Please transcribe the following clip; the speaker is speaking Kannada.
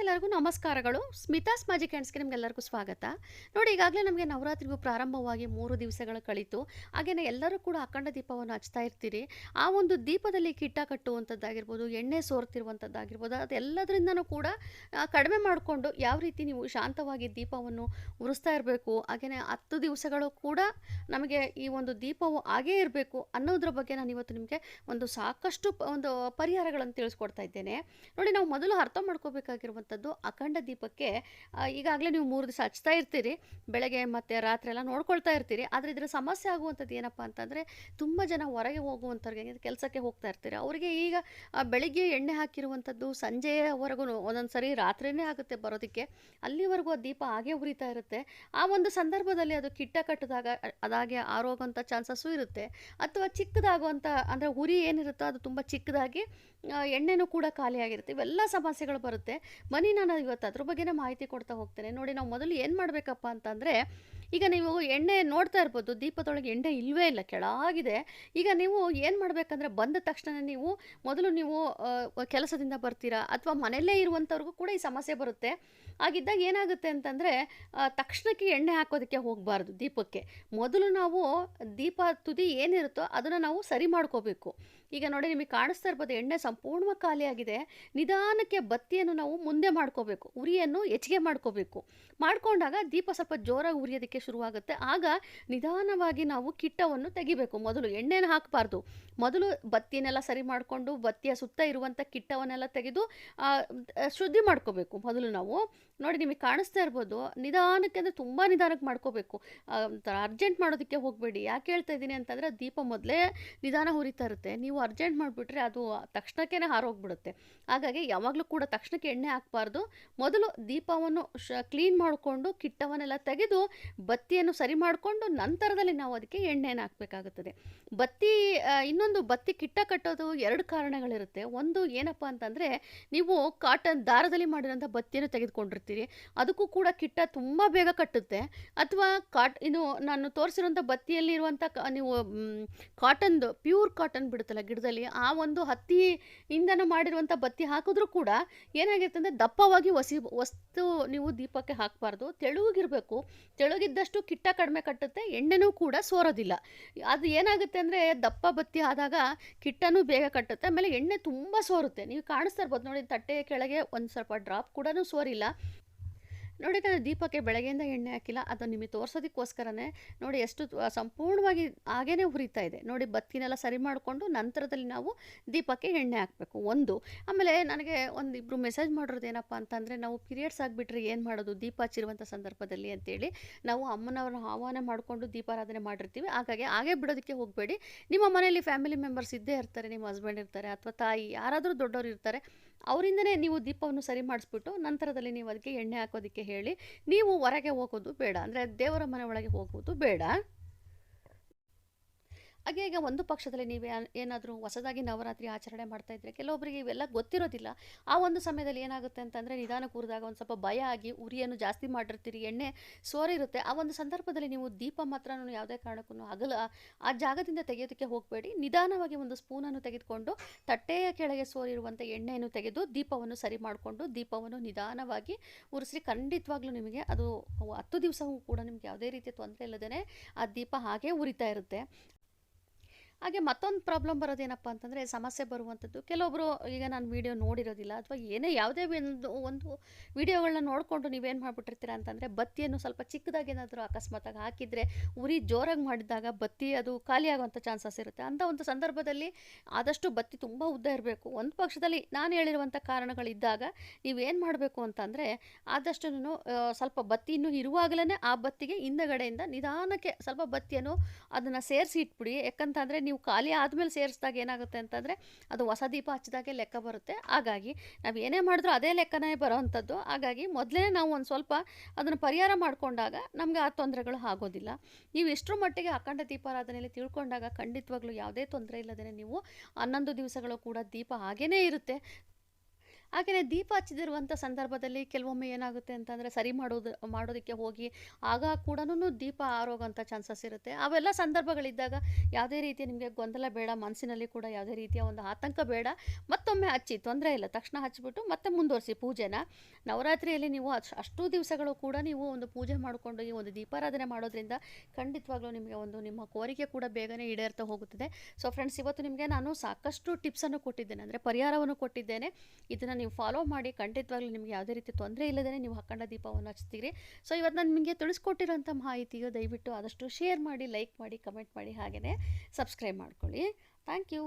ಎಲ್ಲರಿಗೂ ನಮಸ್ಕಾರಗಳು. ಸ್ಮಿತಾಸ್ ಮ್ಯಾಜಿಕ್ ಹ್ಯಾಂಡ್ಸ್ಗೆ ನಿಮಗೆಲ್ಲರಿಗೂ ಸ್ವಾಗತ. ನೋಡಿ, ಈಗಾಗಲೇ ನಮಗೆ ನವರಾತ್ರಿಗೂ ಪ್ರಾರಂಭವಾಗಿ ಮೂರು ದಿವಸಗಳು ಕಳೀತು. ಹಾಗೆಯೇ ಎಲ್ಲರೂ ಕೂಡ ಅಖಂಡ ದೀಪವನ್ನು ಹಚ್ತಾ ಇರ್ತೀರಿ. ಆ ಒಂದು ದೀಪದಲ್ಲಿ ಕಿಟ್ಟ ಕಟ್ಟುವಂಥದ್ದಾಗಿರ್ಬೋದು, ಎಣ್ಣೆ ಸೋರ್ತಿರುವಂಥದ್ದಾಗಿರ್ಬೋದು, ಅದೆಲ್ಲದರಿಂದನೂ ಕೂಡ ಕಡಿಮೆ ಮಾಡಿಕೊಂಡು ಯಾವ ರೀತಿ ನೀವು ಶಾಂತವಾಗಿ ದೀಪವನ್ನು ಉರಿಸ್ತಾ ಇರಬೇಕು ಹಾಗೆಯೇ ಹತ್ತು ದಿವಸಗಳು ಕೂಡ ನಮಗೆ ಈ ಒಂದು ದೀಪವು ಹಾಗೇ ಇರಬೇಕು ಅನ್ನೋದ್ರ ಬಗ್ಗೆ ನಾನು ಇವತ್ತು ನಿಮಗೆ ಒಂದು ಸಾಕಷ್ಟು ಒಂದು ಪರಿಹಾರಗಳನ್ನು ತಿಳಿಸ್ಕೊಡ್ತಾ ಇದ್ದೇನೆ. ನೋಡಿ, ನಾವು ಮೊದಲು ಅರ್ಥ ಮಾಡ್ಕೋಬೇಕಾಗಿರುವಂಥದ್ದು ಅಖಂಡ ದೀಪಕ್ಕೆ ಈಗಾಗಲೇ ನೀವು ಮೂರು ದಿವಸ ಹಚ್ತಾ ಇರ್ತೀರಿ, ಬೆಳಗ್ಗೆ ಮತ್ತು ರಾತ್ರಿ ಎಲ್ಲ ನೋಡ್ಕೊಳ್ತಾ ಇರ್ತೀರಿ. ಆದರೆ ಇದರ ಸಮಸ್ಯೆ ಆಗುವಂಥದ್ದು ಏನಪ್ಪ ಅಂತಂದರೆ, ತುಂಬ ಜನ ಹೊರಗೆ ಹೋಗುವಂಥವ್ರಿಗೆ ಕೆಲಸಕ್ಕೆ ಹೋಗ್ತಾ ಇರ್ತೀರಿ. ಅವರಿಗೆ ಈಗ ಬೆಳಿಗ್ಗೆ ಎಣ್ಣೆ ಹಾಕಿರುವಂಥದ್ದು ಸಂಜೆಯವರೆಗೂ ಒಂದೊಂದು ಸರಿ ರಾತ್ರಿನೇ ಆಗುತ್ತೆ ಬರೋದಕ್ಕೆ. ಅಲ್ಲಿವರೆಗೂ ಆ ದೀಪ ಹಾಗೆ ಉರಿತಾ ಇರುತ್ತೆ. ಆ ಒಂದು ಸಂದರ್ಭದಲ್ಲಿ ಅದು ಕಿಟ್ಟ ಕಟ್ಟಿದಾಗ, ಅದಾಗೆ ಆರೋಗುವಂಥ ಚಾನ್ಸಸ್ಸು ಇರುತ್ತೆ. ಅಥವಾ ಚಿಕ್ಕದಾಗುವಂಥ, ಅಂದರೆ ಉರಿ ಏನಿರುತ್ತೋ ಅದು ತುಂಬ ಚಿಕ್ಕದಾಗಿ ಎಣ್ಣೆನೂ ಕೂಡ ಖಾಲಿಯಾಗಿರುತ್ತೆ. ಇವೆಲ್ಲ ಸಮಸ್ಯೆಗಳು ಬರುತ್ತೆ. ಬನ್ನಿ ನಾನು ಇವತ್ತು ಅದ್ರ ಬಗ್ಗೆನೇ ಮಾಹಿತಿ ಕೊಡ್ತಾ ಹೋಗ್ತೇನೆ. ನೋಡಿ ನಾವು ಮೊದಲು ಏನು ಮಾಡಬೇಕಪ್ಪ ಅಂತಂದರೆ ಈಗ ನೀವು ಎಣ್ಣೆ ನೋಡ್ತಾ ಇರ್ಬೋದು, ದೀಪದೊಳಗೆ ಎಣ್ಣೆ ಇಲ್ಲವೇ ಇಲ್ಲ ಕೆಳಾಗಿದೆ ಈಗ ನೀವು ಏನು ಮಾಡಬೇಕಂದ್ರೆ, ಬಂದ ತಕ್ಷಣ ನೀವು ಮೊದಲು ನೀವು ಕೆಲಸದಿಂದ ಬರ್ತೀರಾ ಅಥವಾ ಮನೆಯಲ್ಲೇ ಇರುವಂಥವ್ರಿಗೂ ಕೂಡ ಈ ಸಮಸ್ಯೆ ಬರುತ್ತೆ. ಆಗಿದ್ದಾಗ ಏನಾಗುತ್ತೆ ಅಂತಂದರೆ ತಕ್ಷಣಕ್ಕೆ ಎಣ್ಣೆ ಹಾಕೋದಕ್ಕೆ ಹೋಗಬಾರ್ದು ದೀಪಕ್ಕೆ. ಮೊದಲು ನಾವು ದೀಪ ತುದಿ ಏನಿರುತ್ತೋ ಅದನ್ನು ನಾವು ಸರಿ ಮಾಡ್ಕೋಬೇಕು. ಈಗ ನೋಡಿ ನಿಮಗೆ ಕಾಣಿಸ್ತಾ ಇರ್ಬೋದು, ಎಣ್ಣೆ ಸಂಪೂರ್ಣವಾಗಿ ಖಾಲಿಯಾಗಿದೆ ನಿಧಾನಕ್ಕೆ ಬತ್ತಿಯನ್ನು ನಾವು ಮುಂದೆ ಮಾಡ್ಕೋಬೇಕು, ಉರಿಯನ್ನು ಹೆಚ್ಚಿಗೆ ಮಾಡ್ಕೋಬೇಕು. ಮಾಡ್ಕೊಂಡಾಗ ದೀಪ ಸ್ವಲ್ಪ ಜೋರಾಗಿ ಉರಿಯೋದಕ್ಕೆ ಶುರುವಾಗುತ್ತೆ. ಆಗ ನಿಧಾನವಾಗಿ ನಾವು ಕಿಟ್ಟವನ್ನು ತೆಗಿಬೇಕು. ಮೊದಲು ಎಣ್ಣೆನ ಹಾಕಬಾರ್ದು. ಮೊದಲು ಬತ್ತಿನೆಲ್ಲ ಸರಿ ಮಾಡಿಕೊಂಡು ಬತ್ತಿಯ ಸುತ್ತ ಇರುವಂಥ ಕಿಟ್ಟವನ್ನೆಲ್ಲ ತೆಗೆದು ಶುದ್ಧಿ ಮಾಡ್ಕೋಬೇಕು. ಮೊದಲು ನಾವು ನೋಡಿ ನಿಮಗೆ ಕಾಣಿಸ್ತಾ ಇರ್ಬೋದು, ನಿಧಾನಕ್ಕೆ ಅಂದರೆ ತುಂಬ ನಿಧಾನಕ್ಕೆ ಮಾಡ್ಕೋಬೇಕು. ಅರ್ಜೆಂಟ್ ಮಾಡೋದಕ್ಕೆ ಹೋಗಬೇಡಿ. ಯಾಕೆ ಹೇಳ್ತಾ ಇದ್ದೀನಿ ಅಂತಂದರೆ ದೀಪ ಮೊದಲೇ ನಿಧಾನ ಹುರಿತಾ ಇರುತ್ತೆ. ನೀವು ಅರ್ಜೆಂಟ್ ಮಾಡಿಬಿಟ್ರೆ ಅದು ತಕ್ಷಣಕ್ಕೆ ಹಾರೋಗ್ಬಿಡುತ್ತೆ. ಹಾಗಾಗಿ ಯಾವಾಗಲೂ ಕೂಡ ತಕ್ಷಣಕ್ಕೆ ಎಣ್ಣೆ ಹಾಕಬಾರ್ದು. ಮೊದಲು ದೀಪವನ್ನು ಶ ಕ್ಲೀನ್ ಮಾಡಿಕೊಂಡು ಕಿಟ್ಟವನ್ನೆಲ್ಲ ತೆಗೆದು ಬತ್ತಿಯನ್ನು ಸರಿ ಮಾಡಿಕೊಂಡು ನಂತರದಲ್ಲಿ ನಾವು ಅದಕ್ಕೆ ಎಣ್ಣೆಯನ್ನು ಹಾಕಬೇಕಾಗುತ್ತದೆ. ಬತ್ತಿ ಇನ್ನೊಂದು ಬತ್ತಿ ಕಿಟ್ಟ ಕಟ್ಟೋದು ಎರಡು ಕಾರಣಗಳಿರುತ್ತೆ. ಒಂದು ಏನಪ್ಪ ಅಂತಂದರೆ, ನೀವು ಕಾಟನ್ ದಾರದಲ್ಲಿ ಮಾಡಿರೋಂಥ ಬತ್ತಿಯನ್ನು ತೆಗೆದುಕೊಂಡಿರ್ತೀರಿ. ಅದಕ್ಕೂ ಕೂಡ ಕಿಟ್ಟ ತುಂಬ ಬೇಗ ಕಟ್ಟುತ್ತೆ. ಅಥವಾ ಕಾಟ್ ಇದು ನಾನು ತೋರಿಸಿರುವಂಥ ಬತ್ತಿಯಲ್ಲಿರುವಂಥ ನೀವು ಕಾಟನ್ದು, ಪ್ಯೂರ್ ಕಾಟನ್ ಬಿಡುತ್ತಲ್ಲ ಗಿಡದಲ್ಲಿ, ಆ ಒಂದು ಹತ್ತಿ ಇಂದನ ಮಾಡಿರುವಂಥ ಬತ್ತಿ ಹಾಕಿದ್ರೂ ಕೂಡ ಏನಾಗಿರುತ್ತೆ ದಪ್ಪವಾಗಿ ವಸಿ ವಸ್ತು ನೀವು ದೀಪಕ್ಕೆ ಹಾಕಬಾರ್ದು. ತೆಳುಗಿರಬೇಕು. ತೆಳುಗಿದ್ದಷ್ಟು ಕಿಟ್ಟ ಕಡಿಮೆ ಕಟ್ಟುತ್ತೆ, ಎಣ್ಣೆನೂ ಕೂಡ ಸೋರೋದಿಲ್ಲ. ಅದು ಏನಾಗುತ್ತೆ ಅಂದರೆ ದಪ್ಪ ಬತ್ತಿ ಆದಾಗ ಕಿಟ್ಟನೂ ಬೇಗ ಕಟ್ಟುತ್ತೆ, ಆಮೇಲೆ ಎಣ್ಣೆ ತುಂಬ ಸೋರುತ್ತೆ. ನೀವು ಕಾಣಿಸ್ತಾ ಇರ್ಬೋದು ನೋಡಿ, ತಟ್ಟೆ ಕೆಳಗೆ ಒಂದು ಸ್ವಲ್ಪ ಡ್ರಾಪ್ ಕೂಡ ಸೋರಿಲ್ಲ. ನೋಡಿ ನಾನು ದೀಪಕ್ಕೆ ಬೆಳಗ್ಗೆಯಿಂದ ಎಣ್ಣೆ ಹಾಕಿಲ್ಲ, ಅದು ನಿಮಗೆ ತೋರಿಸೋದಕ್ಕೋಸ್ಕರನೇ ನೋಡಿ ಎಷ್ಟು ಸಂಪೂರ್ಣವಾಗಿ ಹಾಗೇ ಹುರಿತಾ ಇದೆ. ನೋಡಿ ಬತ್ತಿನೆಲ್ಲ ಸರಿ ಮಾಡಿಕೊಂಡು ನಂತರದಲ್ಲಿ ನಾವು ದೀಪಕ್ಕೆ ಎಣ್ಣೆ ಹಾಕಬೇಕು. ಒಂದು, ಆಮೇಲೆ ನನಗೆ ಒಂದು ಇಬ್ಬರು ಮೆಸೇಜ್ ಮಾಡಿರೋದು ಏನಪ್ಪ ಅಂತಂದರೆ, ನಾವು ಪೀರಿಯಡ್ಸ್ ಆಗಿಬಿಟ್ರೆ ಏನು ಮಾಡೋದು? ದೀಪ ಹಚ್ಚಿರುವಂಥ ಸಂದರ್ಭದಲ್ಲಿ ಅಂತೇಳಿ ನಾವು ಅಮ್ಮನವ್ರನ್ನ ಆಹ್ವಾನ ಮಾಡಿಕೊಂಡು ದೀಪಾರಾಧನೆ ಮಾಡಿರ್ತೀವಿ. ಹಾಗಾಗಿ ಹಾಗೆ ಬಿಡೋದಕ್ಕೆ ಹೋಗಬೇಡಿ. ನಿಮ್ಮ ಮನೆಯಲ್ಲಿ ಫ್ಯಾಮಿಲಿ ಮೆಂಬರ್ಸ್ ಇದ್ದೇ ಇರ್ತಾರೆ, ನಿಮ್ಮ ಹಸ್ಬೆಂಡ್ ಇರ್ತಾರೆ ಅಥವಾ ತಾಯಿ, ಯಾರಾದರೂ ದೊಡ್ಡವರು ಇರ್ತಾರೆ ಅವರಿಂದನೇ ನೀವು ದೀಪವನ್ನು ಸರಿ ಮಾಡಿಸ್ಬಿಟ್ಟು ನಂತರದಲ್ಲಿ ನೀವು ಅದಕ್ಕೆ ಎಣ್ಣೆ ಹಾಕೋದಕ್ಕೆ ಹೇಳಿ, ನೀವು ಹೊರಗೆ ಹೋಗೋದು ಬೇಡ. ಅಂದರೆ ದೇವರ ಮನೆ ಒಳಗೆ ಹೋಗೋದು ಬೇಡ. ಹಾಗೆ ಈಗ ಒಂದು ಪಕ್ಷದಲ್ಲಿ ನೀವು ಏನಾದರೂ ಹೊಸದಾಗಿ ನವರಾತ್ರಿ ಆಚರಣೆ ಮಾಡ್ತಾ ಇದ್ದರೆ ಕೆಲವೊಬ್ಬರಿಗೆ ಇವೆಲ್ಲ ಗೊತ್ತಿರೋದಿಲ್ಲ. ಆ ಒಂದು ಸಮಯದಲ್ಲಿ ಏನಾಗುತ್ತೆ ಅಂತಂದರೆ ನಿಧಾನ ಕೂರಿದಾಗ ಒಂದು ಸ್ವಲ್ಪ ಭಯ ಆಗಿ ಉರಿಯನ್ನು ಜಾಸ್ತಿ ಮಾಡಿರ್ತೀರಿ, ಎಣ್ಣೆ ಸೋರಿರುತ್ತೆ. ಆ ಒಂದು ಸಂದರ್ಭದಲ್ಲಿ ನೀವು ದೀಪ ಮಾತ್ರ ಯಾವುದೇ ಕಾರಣಕ್ಕೂ ಅಗಲ, ಆ ಜಾಗದಿಂದ ತೆಗೆಯೋದಕ್ಕೆ ಹೋಗಬೇಡಿ. ನಿಧಾನವಾಗಿ ಒಂದು ಸ್ಪೂನನ್ನು ತೆಗೆದುಕೊಂಡು ತಟ್ಟೆಯ ಕೆಳಗೆ ಸೋರಿರುವಂಥ ಎಣ್ಣೆಯನ್ನು ತೆಗೆದು ದೀಪವನ್ನು ಸರಿ ಮಾಡಿಕೊಂಡು ದೀಪವನ್ನು ನಿಧಾನವಾಗಿ ಉರಿಸಿ ಖಂಡಿತವಾಗ್ಲೂ ನಿಮಗೆ ಅದು ಹತ್ತು ದಿವಸವೂ ಕೂಡ ನಿಮಗೆ ಯಾವುದೇ ರೀತಿಯ ತೊಂದರೆ ಇಲ್ಲದೇ ಆ ದೀಪ ಹಾಗೆ ಉರಿತಾ ಇರುತ್ತೆ. ಹಾಗೆ ಮತ್ತೊಂದು ಪ್ರಾಬ್ಲಮ್ ಬರೋದೇನಪ್ಪ ಅಂತಂದರೆ ಸಮಸ್ಯೆ ಬರುವಂಥದ್ದು ಕೆಲವೊಬ್ಬರು ಈಗ ನಾನು ವೀಡಿಯೋ ನೋಡಿರೋದಿಲ್ಲ ಅಥವಾ ಏನೇ ಯಾವುದೇ ಒಂದು ಒಂದು ವೀಡಿಯೋಗಳನ್ನ ನೋಡಿಕೊಂಡು ನೀವೇನು ಮಾಡಿಬಿಟ್ಟಿರ್ತೀರ ಅಂತಂದರೆ ಬತ್ತಿಯನ್ನು ಸ್ವಲ್ಪ ಚಿಕ್ಕದಾಗಿ ಏನಾದರೂ ಅಕಸ್ಮಾತಾಗಿ ಹಾಕಿದರೆ ಉರಿ ಜೋರಾಗಿ ಮಾಡಿದಾಗ ಬತ್ತಿ ಅದು ಖಾಲಿಯಾಗುವಂಥ ಚಾನ್ಸಸ್ ಇರುತ್ತೆ. ಅಂಥ ಒಂದು ಸಂದರ್ಭದಲ್ಲಿ ಆದಷ್ಟು ಬತ್ತಿ ತುಂಬ ಉದ್ದ ಇರಬೇಕು. ಒಂದು ಪಕ್ಷದಲ್ಲಿ ನಾನು ಹೇಳಿರುವಂಥ ಕಾರಣಗಳಿದ್ದಾಗ ನೀವೇನು ಮಾಡಬೇಕು ಅಂತಂದರೆ ಆದಷ್ಟು ಸ್ವಲ್ಪ ಬತ್ತಿ ಇನ್ನೂ ಇರುವಾಗಲೇ ಆ ಬತ್ತಿಗೆ ಹಿಂದಗಡೆಯಿಂದ ನಿಧಾನಕ್ಕೆ ಸ್ವಲ್ಪ ಬತ್ತಿಯನ್ನು ಅದನ್ನು ಸೇರಿಸಿ ಇಟ್ಬಿಡಿ. ಯಾಕಂತಂದರೆ ನೀವು ಖಾಲಿ ಆದಮೇಲೆ ಸೇರಿಸಿದಾಗ ಏನಾಗುತ್ತೆ ಅಂತಂದರೆ ಅದು ಹೊಸ ದೀಪ ಹಚ್ಚಿದಾಗೆ ಲೆಕ್ಕ ಬರುತ್ತೆ. ಹಾಗಾಗಿ ನಾವು ಏನೇ ಮಾಡಿದ್ರೂ ಅದೇ ಲೆಕ್ಕನೇ ಬರೋವಂಥದ್ದು ಹಾಗಾಗಿ ಮೊದಲೇ ನಾವು ಒಂದು ಸ್ವಲ್ಪ ಅದನ್ನು ಪರಿಹಾರ ಮಾಡಿಕೊಂಡಾಗ ನಮಗೆ ಆ ತೊಂದರೆಗಳು ಆಗೋದಿಲ್ಲ. ನೀವು ಎಷ್ಟರ ಮಟ್ಟಿಗೆ ಅಖಂಡ ದೀಪಾರಾಧನೆಯಲ್ಲಿ ತಿಳ್ಕೊಂಡಾಗ ಖಂಡಿತವಾಗ್ಲೂ ಯಾವುದೇ ತೊಂದರೆ ಇಲ್ಲದೇ ನೀವು ಹನ್ನೊಂದು ದಿವಸಗಳು ಕೂಡ ದೀಪ ಹಾಗೇ ಇರುತ್ತೆ. ಹಾಗೆಯೇ ದೀಪ ಹಚ್ಚದಿರುವಂಥ ಸಂದರ್ಭದಲ್ಲಿ ಕೆಲವೊಮ್ಮೆ ಏನಾಗುತ್ತೆ ಅಂತಂದರೆ ಸರಿ ಮಾಡೋದು, ಮಾಡೋದಕ್ಕೆ ಹೋಗಿ ಆಗ ಕೂಡ ದೀಪ ಆರೋಗಂಥ ಚಾನ್ಸಸ್ ಇರುತ್ತೆ. ಅವೆಲ್ಲ ಸಂದರ್ಭಗಳಿದ್ದಾಗ ಯಾವುದೇ ರೀತಿಯ ನಿಮಗೆ ಗೊಂದಲ ಬೇಡ, ಮನಸ್ಸಿನಲ್ಲಿ ಕೂಡ ಯಾವುದೇ ರೀತಿಯ ಒಂದು ಆತಂಕ ಬೇಡ, ಮತ್ತೊಮ್ಮೆ ಹಚ್ಚಿ ತೊಂದರೆ ಇಲ್ಲ. ತಕ್ಷಣ ಹಚ್ಚಿಬಿಟ್ಟು ಮತ್ತೆ ಮುಂದುವರಿಸಿ ಪೂಜೆನ. ನವರಾತ್ರಿಯಲ್ಲಿ ನೀವು ಅಷ್ಟು ಅಷ್ಟೂ ದಿವಸಗಳು ಕೂಡ ನೀವು ಒಂದು ಪೂಜೆ ಮಾಡಿಕೊಂಡು ಈ ಒಂದು ದೀಪಾರಾಧನೆ ಮಾಡೋದ್ರಿಂದ ಖಂಡಿತವಾಗ್ಲೂ ನಿಮಗೆ ಒಂದು ನಿಮ್ಮ ಕೋರಿಕೆ ಕೂಡ ಬೇಗನೆ ಈಡೇರ್ತಾ ಹೋಗುತ್ತದೆ. ಸೊ ಫ್ರೆಂಡ್ಸ್ ಇವತ್ತು ನಿಮಗೆ ನಾನು ಸಾಕಷ್ಟು ಟಿಪ್ಸನ್ನು ಕೊಟ್ಟಿದ್ದೇನೆ. ಅಂದರೆ ಪರಿಹಾರವನ್ನು ಕೊಟ್ಟಿದ್ದೇನೆ. ಇದನ್ನು ನೀವು ಫಾಲೋ ಮಾಡಿ, ಖಂಡಿತವಾಗ್ಲೂ ನಿಮಗೆ ಯಾವುದೇ ರೀತಿ ತೊಂದರೆ ಇಲ್ಲದೇ ನೀವು ಅಖಂಡ ದೀಪವನ್ನು ಹಚ್ತೀರಿ. ಸೊ ಇವತ್ತು ನಾನು ನಿಮಗೆ ತಿಳಿಸ್ಕೊಟ್ಟಿರೋಂಥ ಮಾಹಿತಿಯು ದಯವಿಟ್ಟು ಆದಷ್ಟು ಶೇರ್ ಮಾಡಿ ಲೈಕ್ ಮಾಡಿ ಕಮೆಂಟ್ ಮಾಡಿ ಹಾಗೆಯೇ ಸಬ್ಸ್ಕ್ರೈಬ್ ಮಾಡ್ಕೊಳ್ಳಿ. Thank you